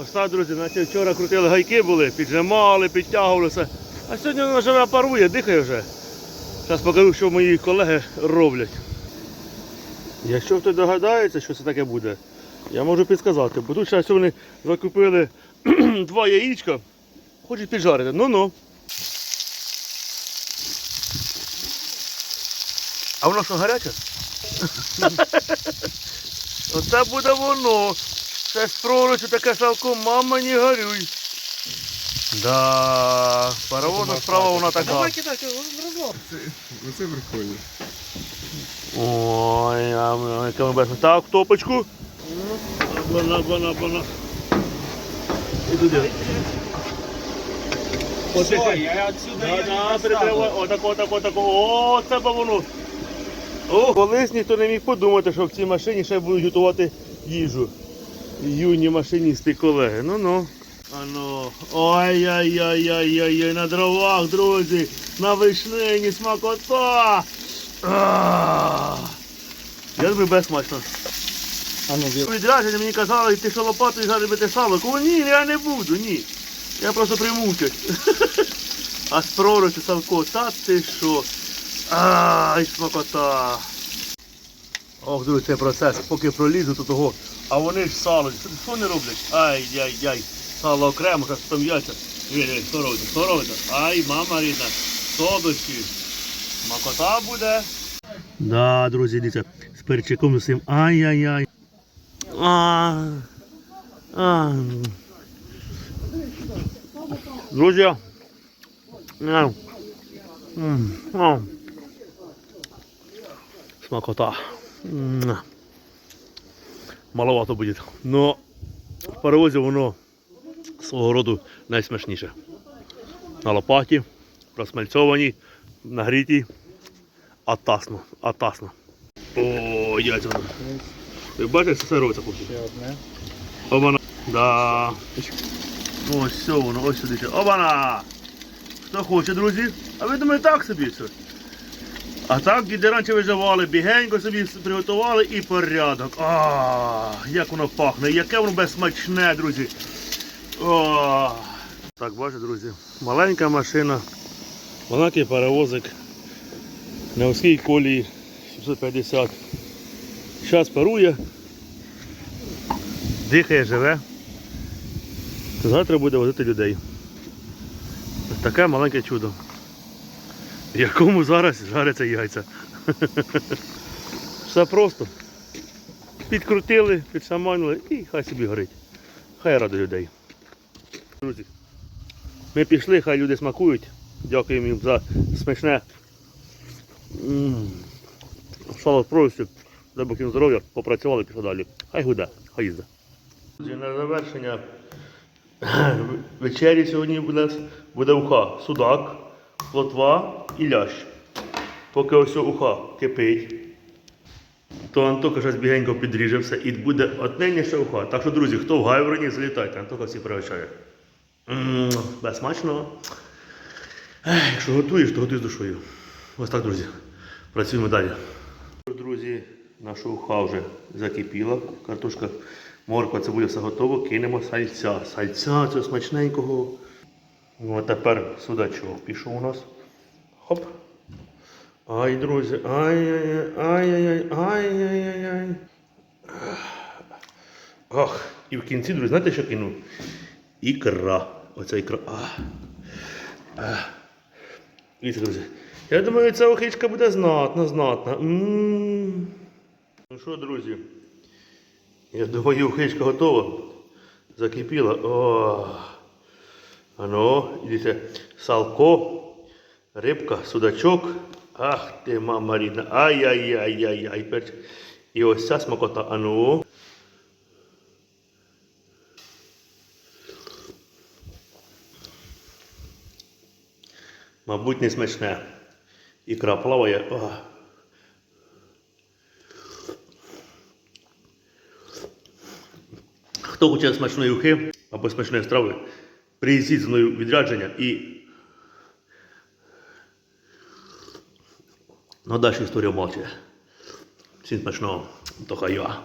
Ось друзі, наче вчора крутили гайки були, піджимали, підтягувалися. А сьогодні вона живе парує, дихає вже. Зараз покажу, що мої колеги роблять. Якщо хтось догадається, що це таке буде, я можу підказати. Бо тут зараз вони закупили два яєчка, хочуть піджарити. Ну-ну. А воно що гаряче? Оце буде воно. Це з таке салко, мама не горюй. Да, паровозна справа вона така. Давай кидайте, розлом. Оце прикольно. Ой, а ми- яка ми бачимо. Так, топочку. Бана, бана, бана. І туди. Все, я отсюда Да, да, перекривай. Отак, отак, отак. О, це бо. О, колись ніхто не міг подумати, що в цій машині ще будуть готувати їжу. Юні машиністи колеги. Ну-ну. Ано. Ой-ой-ой-ой-ой, на дровах, друзі. На вишнені смакота. Я думаю, безсмачно. А ну. Відрядження мені казали, ти що лопатою жарити сало. Кажу, ні, я не буду, ні. Я просто примучусь. А з пророчі Савко, та ти що? Ай, смакота. Ох, друзі, цей процес, поки пролізу, то того. А вони ж сало, що, вони роблять? Ай-яй-яй. Сало окремо, зараз там яйця. Що робите, що робите? Ай, мама рідна, солодощі. Смакота буде. Да, друзі, дивіться, з перчиком з цим. Ай-яй-яй. А, а. Друзі. Смакота. Маловато буде. Но в паровозі воно свого роду найсмачніше. На лопаті, просмальцьовані, нагріті. Атасно, атасно. О, яйця. Ви бачите, як це робиться хлопці? Ще одне. Обана. Да. Ось все воно, ось сюди. Обана! Хто хоче, друзі? А ви думаєте, так собі все? А так діди раніше виживали, бігенько собі приготували і порядок. А, як воно пахне, яке воно безсмачне, друзі. О. Так, бачите, друзі, маленька машина, маленький перевозик на узкій колії 750. Зараз парує, дихає, живе. Завтра буде возити людей. Таке маленьке чудо. Якому зараз жаряться яйця. Все просто. Підкрутили, підшаманили і хай собі горить. Хай радує людей. Друзі, ми пішли, хай люди смакують. Дякуємо їм за смачне з провістю. Дай Бог їм здоров'я, попрацювали, пішли далі. Хай гуде, хай їзде. На завершення вечері сьогодні буде, буде уха. Судак, плотва і лящ. Поки ось уха кипить, то Антоха зараз бігенько підріже і буде отненніша уха. Так що, друзі, хто в Гайвороні, залітайте, Антоха всі пригощає. М, Без смачного. Ех, Якщо готуєш, то готуй з душою. Ось так, друзі. Працюємо далі. Друзі, наша уха вже закипіла. Картошка, морква, цибуля все готово. Кинемо сальця. Сальця цього смачненького. Ну, а тепер судачок пішов у нас. Хоп. Ай, друзі. Ай-яй-яй, ай-яй-яй, ай-яй-яй. Ах, і в кінці, друзі, знаєте, що кину? Ікра. Оця ікра. А. А. Дивіться, друзі. Я думаю, ця охичка буде знатна, знатна. М. Ну що, друзі? Я думаю, охичка готова. Закипіла. О. Ано, дивіться, салко, рибка, судачок. Ах ти, мама рідна. Ай-яй-яй-яй-яй. перч- І ось ця смакота. Ану. Мабуть, не смачне. Ікра плаває. Хто хоче смачної ухи або смачної страви, приїздіть зі мною відрядження і ну, далі історія мовчає. Всім смачного, то хай я.